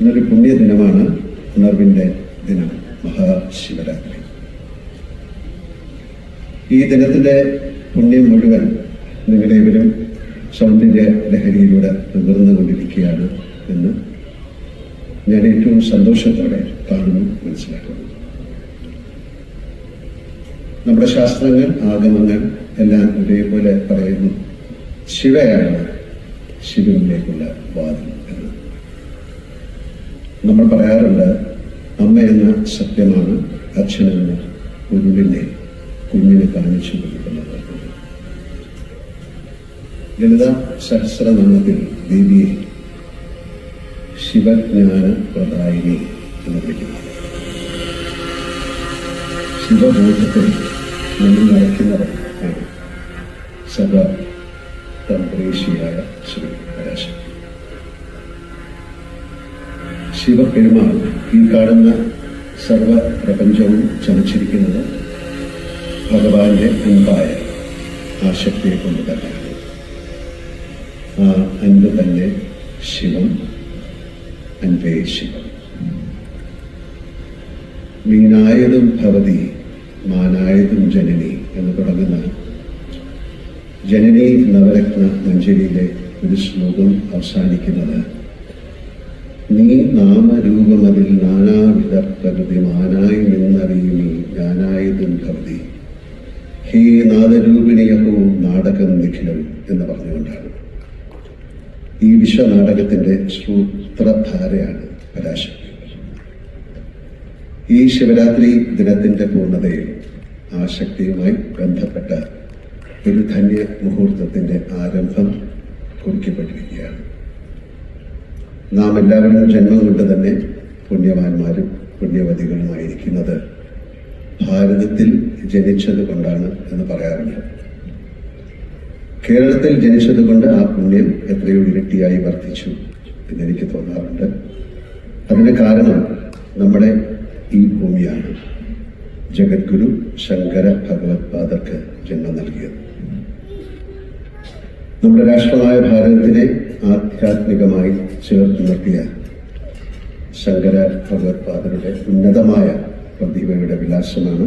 ഇന്നൊരു പുണ്യദിനമാണ് ഉണർവിന്റെ ദിനം മഹാശിവരാത്രി. ഈ ദിനത്തിന്റെ പുണ്യം മുഴുവൻ നിങ്ങളേവരും സൗന്ദര്യ ലഹരിയിലൂടെ നുകർന്നുകൊണ്ടിരിക്കുകയാണ് എന്ന് ഞാൻ ഏറ്റവും സന്തോഷത്തോടെ കാണുന്നു മനസ്സിലാക്കുന്നു. നമ്മുടെ ശാസ്ത്രങ്ങൾ ആഗമങ്ങൾ എല്ലാം ഒരേപോലെ പറയുന്നു. ശിവയാണ് ശിവനിലേക്കുള്ള വാദം നമ്മൾ പറയാറുണ്ട് അമ്മ എന്ന സത്യമാണ് അച്ഛനെന്ന കുഞ്ഞിനെ കുഞ്ഞിനെ കാണിച്ചു കൊടുക്കുന്നത്. ലളിത സഹസ്രനാമത്തിൽ ദേവിയെ ശിവജ്ഞാന പ്രദായിനി എന്ന് വിളിക്കുന്നു. ശിവബോധത്തിൽ നമ്മൾ നടക്കുന്നവർ സദാ തന്ത്രേശിയായ ശ്രീ പരാശക്തി. ശിവപെരുമാൾ ഈ കാണുന്ന സർവ പ്രപഞ്ചവും ചമച്ചിരിക്കുന്നത് ഭഗവാന്റെ അൻപായ ആ ശക്തിയെ കൊണ്ട് തന്നെയാണ്. ആ അൻപ് തന്നെ ശിവം അൻപേ ശിവം. മീനായതും ഭവതി മാനായതും ജനനി എന്ന് തുടങ്ങുന്ന ജനനി നവരത്ന മഞ്ജരിയിലെ ഒരു ശ്ലോകം അവസാനിക്കുന്നത് നീ നാമരൂപമതിൽ നാനാവിധ പ്രകൃതി മാനായി നിന്നറിയുമീ ഞാനായതും ഭവതി ഹേ നാദരൂപിണിയഹോ നാടകം നിഖിലം എന്ന് പറഞ്ഞുകൊണ്ടാണ്. ഈ വിശ്വനാടകത്തിന്റെ സൂത്രധാരയാണ് പരാശക്തി. ഈ ശിവരാത്രി ദിനത്തിന്റെ പൂർണതയിൽ ആ ശക്തിയുമായി ബന്ധപ്പെട്ട ഒരു ധന്യ മുഹൂർത്തത്തിന്റെ ആരംഭം കുറിക്കപ്പെട്ടിരിക്കുകയാണ്. നാം എല്ലാവരും ജന്മം കൊണ്ട് തന്നെ പുണ്യവാന്മാരും പുണ്യവതികളുമായിരിക്കുന്നത്. ഭാരതത്തിൽ ജനിച്ചത് കൊണ്ടാണ് എന്ന് പറയാറുണ്ട്. കേരളത്തിൽ ജനിച്ചത് കൊണ്ട് ആ പുണ്യം എത്രയോ ഇരട്ടിയായി വർദ്ധിച്ചു എന്നെനിക്ക് തോന്നാറുണ്ട്. അതിന് കാരണം നമ്മുടെ ഈ ഭൂമിയാണ്. ജഗദ്ഗുരു ശങ്കര ഭഗവത്പാദർക്ക് ജന്മം നൽകിയത്. നമ്മുടെ രാഷ്ട്രമായ ഭാരതത്തിനെ ആധ്യാത്മികമായി ചേർത്ത് നിർത്തിയ ശങ്കര ഭഗവത് പാദരുടെ ഉന്നതമായ പ്രതിഭയുടെ വിലാസമാണ്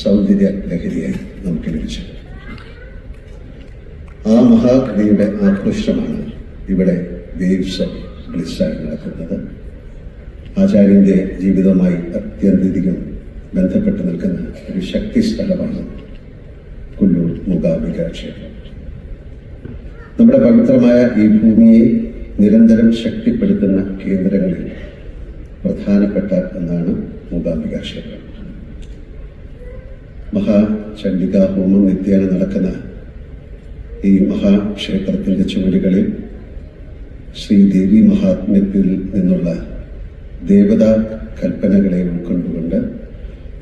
സൗന്ദര്യ ലഹരിയായി നമുക്ക് ലഭിച്ചത്. ആ മഹാകവിയുടെ ആഘോഷമാണ് ഇവിടെ വേവ്സ് ഓഫ് ബ്ലിസ്സായി നടക്കുന്നത്. ആചാര്യന്റെ ജീവിതവുമായി അത്യന്തികം ബന്ധപ്പെട്ട് നിൽക്കുന്ന ഒരു ശക്തി സ്ഥലമാണ് കുല്ലൂർ മൂകാംബിക ക്ഷേത്രം. നമ്മുടെ പവിത്രമായ ഈ ഭൂമിയെ നിരന്തരം ശക്തിപ്പെടുത്തുന്ന കേന്ദ്രങ്ങളിൽ പ്രധാനപ്പെട്ട ഒന്നാണ് മൂകാംബിക ക്ഷേത്രം. മഹാചണ്ഡിക ഹോമം നിത്യേന നടക്കുന്ന ഈ മഹാക്ഷേത്രത്തിന്റെ ചുവടുകളിൽ ശ്രീദേവി മഹാത്മ്യത്തിൽ നിന്നുള്ള ദേവതാ കൽപ്പനകളെ ഉൾക്കൊണ്ടുകൊണ്ട്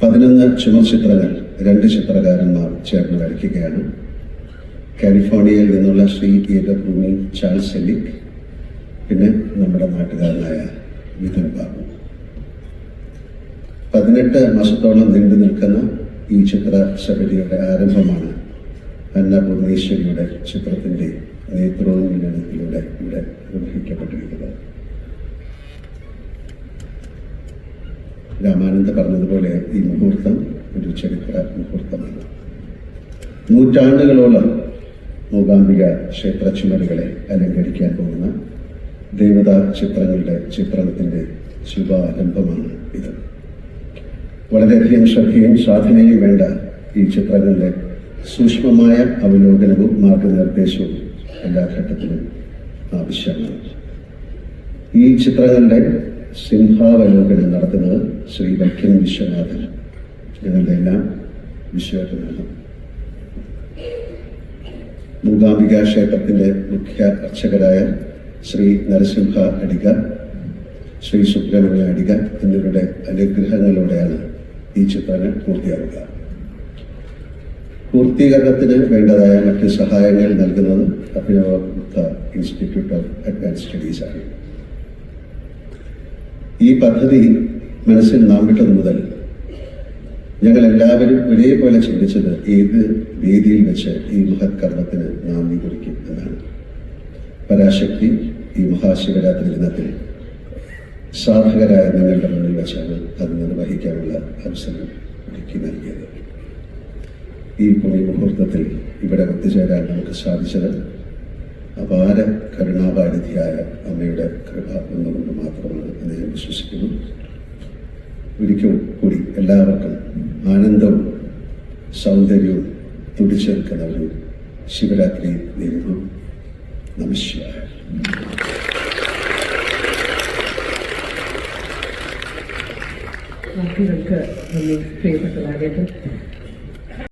പതിനൊന്ന് ചുമർചിത്രങ്ങൾ രണ്ട് ചിത്രകാരന്മാർ ചേർന്ന് വരയ്ക്കുകയാണ്. കാലിഫോർണിയയിൽ നിന്നുള്ള ശ്രീ തിയേറ്റർ ഭൂമി ചാൾസ് എലിക് പിന്നെ നമ്മുടെ നാട്ടുകാരനായ മിഥുൻ ബാബു. പതിനെട്ട് മാസത്തോളം നീണ്ടു നിൽക്കുന്ന ഈ ചിത്ര ശബരിയുടെ ആരംഭമാണ് അന്നപൂർണേശ്വരിയുടെ ചിത്രത്തിന്റെ വിനോദത്തിലൂടെ ഇവിടെ നിർവഹിക്കപ്പെട്ടിരിക്കുന്നത്. രാമാനന്ദ പറഞ്ഞതുപോലെ ഈ മുഹൂർത്തം ഒരു ചരിത്ര മുഹൂർത്തമാണ്. നൂറ്റാണ്ടുകളോളം മൂകാംബിക ക്ഷേത്ര ചുമരുകളെ അലങ്കരിക്കാൻ പോകുന്ന ദേവതാ ചിത്രങ്ങളുടെ ചിത്രണത്തിന്റെ ശുഭാരംഭമാണ് ഇത്. വളരെയധികം ശ്രദ്ധയും സാധനയും വേണ്ട ഈ ചിത്രങ്ങളുടെ സൂക്ഷ്മമായ അവലോകനവും മാർഗനിർദ്ദേശവും എല്ലാ ഘട്ടത്തിലും ആവശ്യമാണ്. ഈ ചിത്രങ്ങളുടെ സിംഹാവലോകനം നടത്തുന്നത് ശ്രീ വൈക്കം വിശ്വനാഥൻ. ഞങ്ങളുടെ എല്ലാം വിശ്വനാഥനാണ് മൂകാംബിക ക്ഷേത്രത്തിന്റെ മുഖ്യ അർച്ചകരായ ശ്രീ നരസിംഹ അടിക ശ്രീ സുബ്രഹ്മണ്യ അടിക എന്നിവരുടെ അനുഗ്രഹങ്ങളോടെയാണ് ഈ ചിത്രങ്ങൾ പൂർത്തിയാക്കുക. പൂർത്തീകരണത്തിന് വേണ്ടതായ മറ്റ് സഹായങ്ങൾ നൽകുന്നത് Abhinava Gupta institute of advance studies ആണ്. ഈ പദ്ധതി മനസ്സിൽ നാം വിട്ടത് മുതൽ ഞങ്ങൾ എല്ലാവരും ഒരേപോലെ ചിന്തിച്ചത് ഏത് വേദിയിൽ വെച്ച് ഈ മഹത്കർമ്മത്തിന് നന്ദി കുറിക്കും എന്നാണ്. പരാശക്തി ഈ മഹാശിവരാത്രി ദിനത്തിൽ സാധകരായ നിങ്ങളുടെ മുന്നിൽ വെച്ചാണ് അത് നിർവഹിക്കാനുള്ള അവസരം ഒരുക്കി നൽകിയത്. ഈ പുണ്യ മുഹൂർത്തത്തിൽ ഇവിടെ ഒത്തുചേരാൻ നമുക്ക് സാധിച്ചത് അപാര കരുണാപാരിധിയായ അമ്മയുടെ കൃപ എന്നുകൊണ്ട് മാത്രമാണ് എന്ന് ഞാൻ വിശ്വസിക്കുന്നു. ഒരിക്കൽ കൂടി എല്ലാവർക്കും ആനന്ദവും സൗന്ദര്യവും തുടിച്ചെടുക്കുന്ന ഒരു ശിവരാത്രി നേരുന്നു. നമസ്കാരം വാക്കുകൾക്ക് നന്ദി. പ്രിയപ്പെട്ട